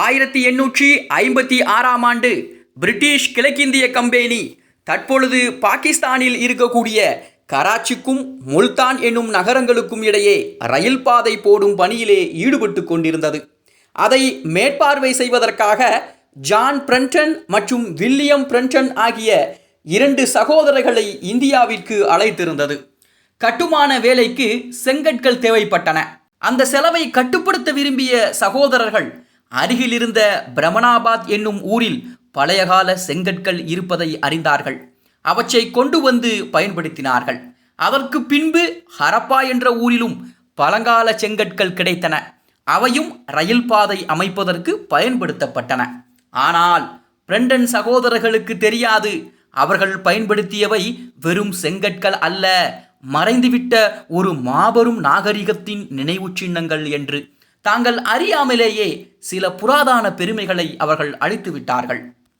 ஆயிரத்தி எண்ணூற்றி ஐம்பத்தி ஆறாம் ஆண்டு பிரிட்டிஷ் கிழக்கிந்திய கம்பெனி தற்பொழுது பாகிஸ்தானில் இருக்கக்கூடிய கராச்சிக்கும் முல்தான் என்னும் நகரங்களுக்கும் இடையே ரயில் பாதை போடும் பணியிலே ஈடுபட்டு கொண்டிருந்தது. அதை மேற்பார்வை செய்வதற்காக ஜான் பிரண்டன் மற்றும் வில்லியம் பிரண்டன் ஆகிய இரண்டு சகோதரர்களை இந்தியாவிற்கு அழைத்திருந்தது. கட்டுமான வேலைக்கு செங்கற்கள் தேவைப்பட்டன. அந்த செலவை கட்டுப்படுத்த விரும்பிய சகோதரர்கள் அருகிலிருந்த பிரமணாபாத் என்னும் ஊரில் பழையகால செங்கற்கள் இருப்பதை அறிந்தார்கள். அவற்றை கொண்டு வந்து பயன்படுத்தினார்கள். அதற்கு பின்பு ஹரப்பா என்ற ஊரிலும் பழங்கால செங்கற்கள் கிடைத்தன. அவையும் ரயில் பாதை அமைப்பதற்கு பயன்படுத்தப்பட்டன. ஆனால் பிரண்டன் சகோதரர்களுக்கு தெரியாது. அவர்கள் பயன்படுத்தியவை வெறும் செங்கற்கள் அல்ல மறைந்துவிட்ட ஒரு மாபெரும் நாகரிகத்தின் நினைவு சின்னங்கள் என்று. தாங்கள் அறியாமலேயே சில புராதான பெருமைகளை அவர்கள் அழித்து விட்டார்கள்